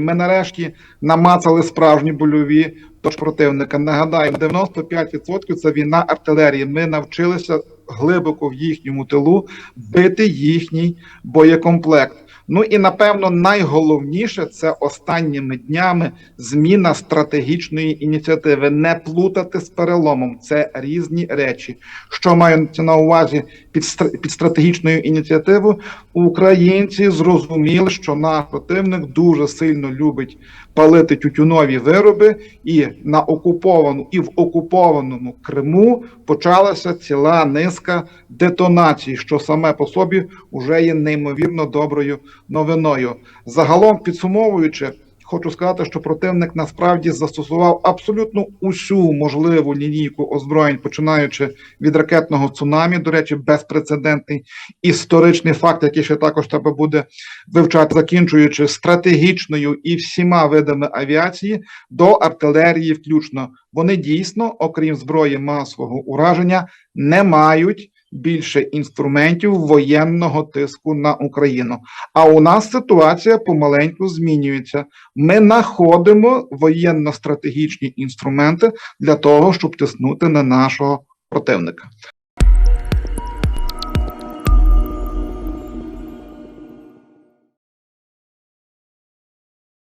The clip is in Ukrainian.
Ми нарешті намацали справжні больові тож противника. Нагадаємо, 95% це війна артилерії. Ми навчилися глибоко в їхньому тилу бити їхній боєкомплект. Ну і напевно найголовніше це останніми днями зміна стратегічної ініціативи. Не плутати з переломом. Це різні речі. Що мається на увазі під, під стратегічною ініціативою? Українці зрозуміли, що наш противник дуже сильно любить палити тютюнові вироби, і на окуповану і в окупованому Криму почалася ціла низка детонацій, що саме по собі вже є неймовірно доброю новиною. Загалом підсумовуючи. Хочу сказати, що противник насправді застосував абсолютно усю можливу лінійку озброєнь, починаючи від ракетного цунамі. До речі, безпрецедентний історичний факт, який ще також треба буде вивчати, закінчуючи стратегічною і всіма видами авіації до артилерії, включно вони дійсно, окрім зброї масового ураження, не мають більше інструментів воєнного тиску на Україну. А у нас ситуація помаленьку змінюється. Ми знаходимо воєнно-стратегічні інструменти для того, щоб тиснути на нашого противника.